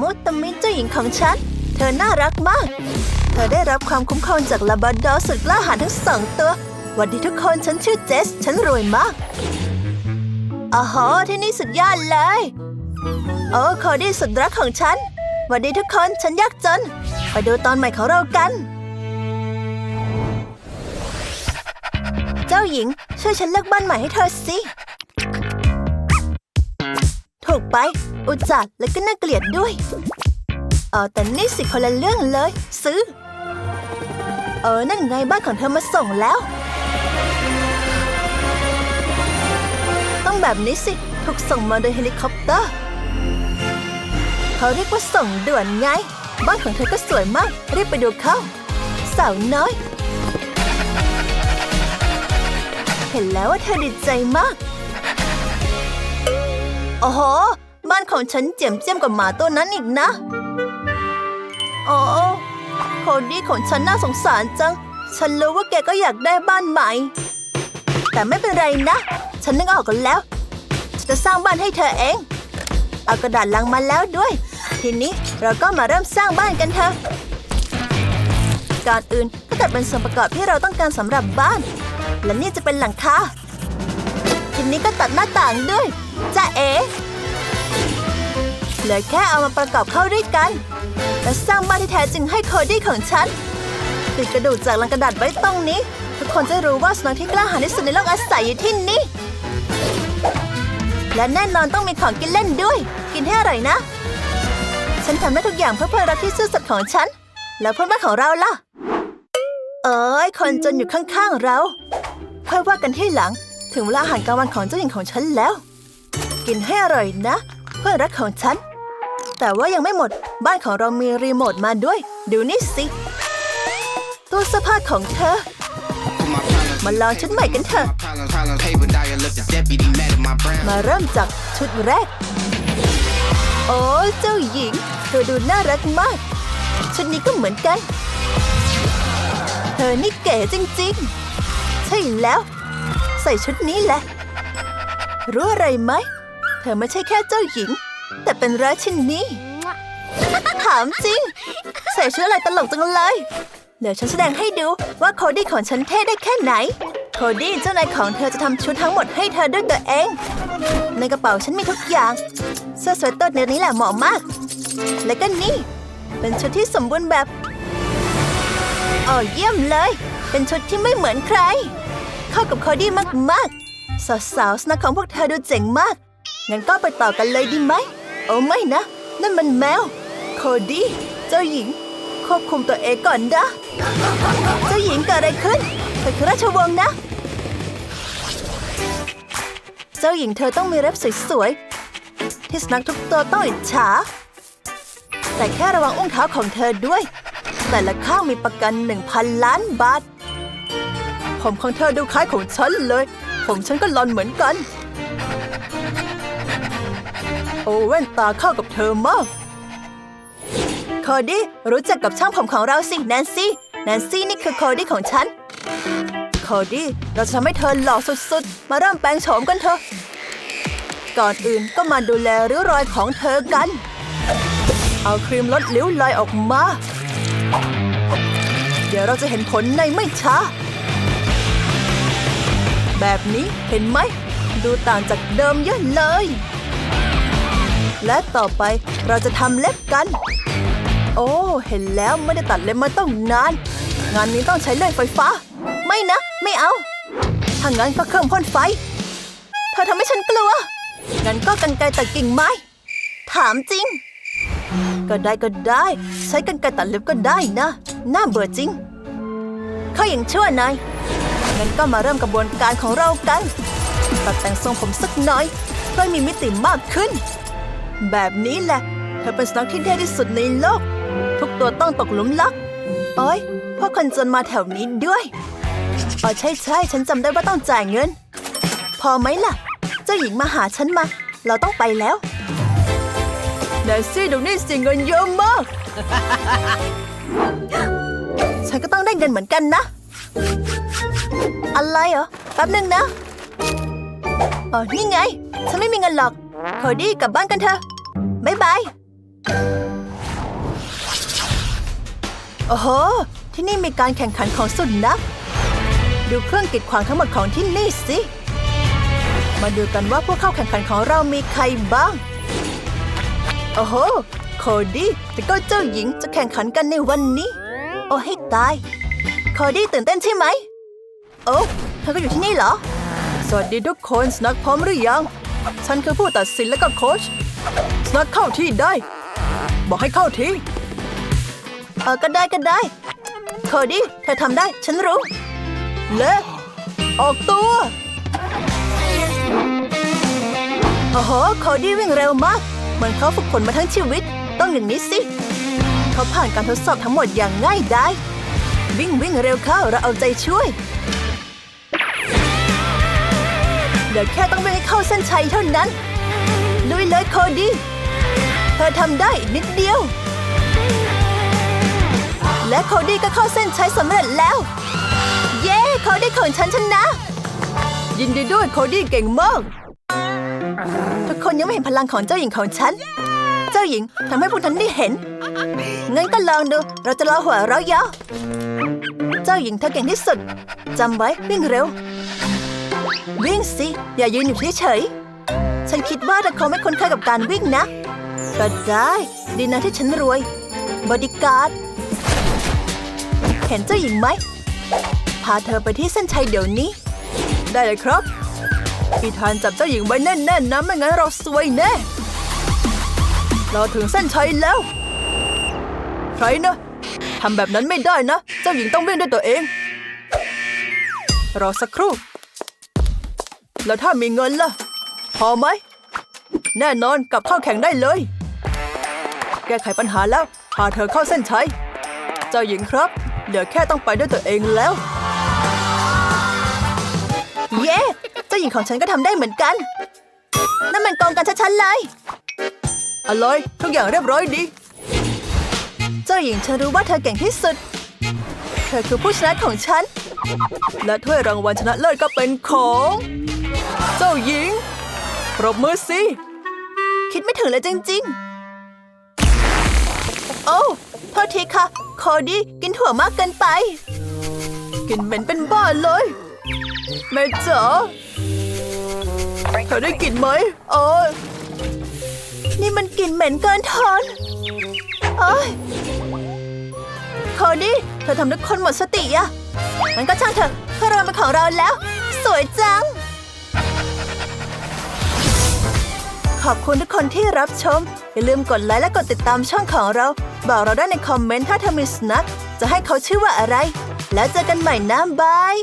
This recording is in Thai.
มุตะมิเจ้าหญิงของฉัน เธอน่ารักมาก เธอได้รับความคุ้มครองจากลาบราดอสุดกล้าหาญทั้งสองตัววันดีทุกคนฉันชื่อเจส ฉันรวยมากอ๋อโหที่นี่สุดยอดเลยโอ้คอดี้สุดรักของฉันวันดีทุกคนฉันยากจน ไปดูตอนใหม่ของเรากัน เจ้าหญิงช่วยฉันเลือกบ้านใหม่ให้เธอสิ ถูกไป อุจจาระและก็น่าเกลียดด้วย เออแต่นี่สิคนละเรื่องเลย ซื้อ เออ นั่นไงบ้านของเธอมาส่งแล้ว ต้องแบบนี้สิ ถูกส่งมาโดยเฮลิคอปเตอร์ เขาเรียกว่าส่งด่วนไง บ้านของเธอก็สวยมาก รีบไปดูเข้า สาวน้อย เห็นแล้วว่าเธอดีใจมาก โอ้โห บ้านของฉันเจียมเจียมกว่าหมาตัวนั้นอีกนะ โอ้โคดี้ของฉันน่าสงสารจัง ฉันรู้ว่าแกก็อยากได้บ้านใหม่ แต่ไม่เป็นไรนะ ฉันนึกออกกันแล้วฉันจะสร้างบ้านให้เธอเอง เอากระดาษลังมาแล้วด้วย ทีนี้เราก็มาเริ่มสร้างบ้านกันเถอะก่อนอื่นก็ตัดเป็นส่วนประกอบที่เราต้องการสำหรับบ้าน และนี่จะเป็นหลังคา ทีนี้ก็ตัดหน้าต่างด้วยจ้าเอ๋เหลือแค่เอามาประกอบเข้าด้วยกัน และสร้างบ้านที่แท้จริงให้โคดี้ของฉันติดกระดูกจากลังกระดาษไว้ตรงนี้ ทุกคนจะรู้ว่าสุนัขที่กล้าหาญที่สุดในโลกอาศัยอยู่ที่นี่ และแน่นอนต้องมีของกินเล่นด้วย กินให้อร่อยนะ ฉันทำได้ทุกอย่างเพื่อเพื่อนรักที่ซื่อสัตย์ของฉัน แล้วเพื่อนบ้านของเราล่ะ เอ้ยคนจนอยู่ข้างๆเรา ค่อยว่ากันที่หลัง ถึงเวลาอาหารกลางวันของเจ้าหญิงของฉันแล้ว กินให้อร่อยนะ เพื่อนรักของฉัน แต่ว่ายังไม่หมดบ้านของเรามีรีโมทมาด้วย ดูนี่สิตู้เสื้อผ้าของเธอมาลองชุดใหม่กันเถอะ มาเริ่มจากชุดแรก โอ้เจ้าหญิง เธอดูน่ารักมาก ชุดนี้ก็เหมือนกัน เธอนี่เก๋จริงๆ ใช่แล้ว ใส่ชุดนี้แหละ รู้อะไรไหม เธอไม่ใช่แค่เจ้าหญิง แต่เป็นราชินีถามจริง ใส่ชุดอะไรตลกจังเลย เดี๋ยวฉันแสดงให้ดูว่าโคดี้ของฉันเท่ได้แค่ไหน โคดี้เจ้านายของเธอจะทำชุดทั้งหมดให้เธอด้วยตัวเอง ในกระเป๋าฉันมีทุกอย่างเสื้อสวยตัวเนื้อนี้แหละเหมาะมาก และก็นี่ เป็นชุดที่สมบูรณ์แบบอ๋อเยี่ยมเลย เป็นชุดที่ไม่เหมือนใคร เข้ากับโคดี้มากๆ สาวๆสนักของพวกเธอดูเจ๋งมาก งั้นก็ไปต่อกันเลยดีไหม โอ้ไม่นะ นั่นมันแมว โคดี้ เจ้าหญิง ควบคุมตัวเองก่อนนะ เจ้าหญิงเกิดอะไรขึ้นเธอคือราชวงศ์นะ เจ้าหญิงเธอต้องมีเล็บสวยๆ ที่สนักทุกตัวต้องอิจฉา แต่แค่ระวังอุ้งเท้าของเธอด้วย แต่ละข้างมีประกันหนึ่งพันล้านบาท ผมของเธอดูคล้ายของฉันเลย ผมฉันก็ลอนเหมือนกัน โอ้แว่นตาเข้ากับเธอมากคอดี้รู้จักกับช่างผมของเราสิแนนซี่แนนซี่นี่คือคอดี้ของฉันคอดี้เราจะทำให้เธอหล่อสุดๆ มาเริ่มแปลงโฉมกันเถอะ ก่อนอื่นก็มาดูแลริ้วรอยของเธอกัน เอาครีมลดริ้วรอยออกมา เดี๋ยวเราจะเห็นผลในไม่ช้า แบบนี้เห็นไหม ดูต่างจากเดิมเยอะเลย และต่อไปเราจะทำเล็บกัน โอ้ เห็นแล้วไม่ได้ตัดเล็บมาต้องนาน งานนี้ต้องใช้เลื่อยไฟฟ้า ไม่นะ ไม่เอา ถ้างั้นก็เครื่องพ่นไฟ เธอทำให้ฉันกลัว งั้นก็กันไกรตัดกิ่งไม้ ถามจริง ก็ได้ก็ได้ ใช้กันไกรตัดเล็บก็ได้นะ น่าเบื่อจริง เขาอย่างชั่วนาย งั้นก็มาเริ่มกระบวนการของเรากัน ตัดแต่งทรงผมสักหน่อยเพื่อมีมิติมากขึ้น แบบนี้แหละ เธอเป็นสุนัขที่เท่ที่สุดในโลก ทุกตัวต้องตกหลุมรักโอ้ยพวกคนจนมาแถวนี้ด้วยอ๋อใช่ใช่ฉันจำได้ว่าต้องจ่ายเงิน พอไหมล่ะ เจ้าหญิงมาหาฉันมา เราต้องไปแล้วแนนซี่ดูนี่สิเงินเยอะมาก ฉันก็ต้องได้เงินเหมือนกันนะ อะไรเหรอ แป๊บหนึ่งนะอ๋อนี่ไง ฉันไม่มีเงินหรอกโคดี้กลับบ้านกันเถอะบายบาย โอ้โห ที่นี่มีการแข่งขันของสุดนัขดูเครื่องกีดขวางทั้งหมดของที่นี่สิ มาดูกันว่าผู้เข้าแข่งขันของเรามีใครบ้าง โอ้โห โคดี้และก็เจ้าหญิงจะแข่งขันกันในวันนี้ โอ้ให้ตาย โคดี้ตื่นเต้นใช่ไหม โอ้เธอก็อยู่ที่นี่เหรอ สวัสดีทุกคนสนักพร้อมหรือยัง ฉันคือผู้ตัดสินและก็โค้ชสนักเข้าที่ได้ บอกให้เข้าที่ เออก็ได้ก็ได้โคดี้เธอทำได้ฉันรู้และออกตัวโอ้โหโคดี้วิ่งเร็วมากเหมือนเขาฝึกฝนมาทั้งชีวิต ต้องอย่างนี้สิ เขาผ่านการทดสอบทั้งหมดอย่างง่ายดายวิ่งวิ่งเร็วเข้าเราเอาใจช่วย เดี๋ยวแค่ต้องวิ่ให้เข้าเส้นชัยเท่านั้น ลุยเลยโคดี้ เธอทำได้อีกนิดเดียว และโคดี้ก็เข้าเส้นชัยสำเร็จแล้ว เย้โคดี้ของฉันชนะ ยินดีด้วยโคดี้เก่งมาก ทุกคนยังไม่เห็นพลังของเจ้าหญิงของฉัน เจ้าหญิงทำให้พวกฉันได้เห็น งั้นก็ลองดู เราจะรอหัวเราะเยาะเจ้าหญิงเธอเก่งที่สุด จำไว้วิ่งเร็ว วิ่งสิ อย่ายืนอยู่เฉยๆฉันคิดว่าเธอคงไม่คุ้นเคยกับการวิ่งนะ ก็ได้ ดีนะที่ฉันรวย บอดี้การ์ด เห็นเจ้าหญิงไหม พาเธอไปที่เส้นชัยเดี๋ยวนี้ ได้เลยครับพี่ทานจับเจ้าหญิงไว้แน่นๆนะไม่งั้นเราซวยแน่ เราถึงเส้นชัยแล้ว ใครนะทำแบบนั้นไม่ได้นะ เจ้าหญิงต้องวิ่งด้วยตัวเอง รอสักครู่ แล้วถ้ามีเงินล่ะ พอไหม แน่นอนกลับเข้าแข่งได้เลย แก้ไขปัญหาแล้ว พาเธอเข้าเส้นชัย เจ้าหญิงครับเดี๋ยวแค่ต้องไปด้วยตัวเองแล้ว เย้ เจ้าหญิงของฉันก็ทำได้เหมือนกัน นั่นมันกองกันชัดๆเลยอะไรทุกอย่างเรียบร้อยดี เจ้าหญิงฉันรู้ว่าเธอเก่งที่สุด เธอคือผู้ชนะของฉัน และถ้วยรางวัลชนะเลิศก็เป็นของ เจ้าหญิง ปรบมือสิ คิดไม่ถึงเลยจริง ๆ โอ้โทษทีค่ะ คอดี้กินถั่วมากเกินไป กินเหม็นเป็นบ้าเลย แม่จ๋าเธอได้กลิ่นไหมโอ้ยนี่มันกลิ่นเหม็นเกินทนโอ้ยคอดี้เธอทำทุกคนหมดสติอะมันก็ช่างเถอะเพราะเราเป็นของเราแล้ว สวยจัง ขอบคุณทุกคนที่รับชม อย่าลืมกดไลค์และกดติดตามช่องของเรา บอกเราได้ในคอมเมนต์ถ้าเธอมีสุนัขจะให้เขาชื่อว่าอะไร แล้วเจอกันใหม่นะบาย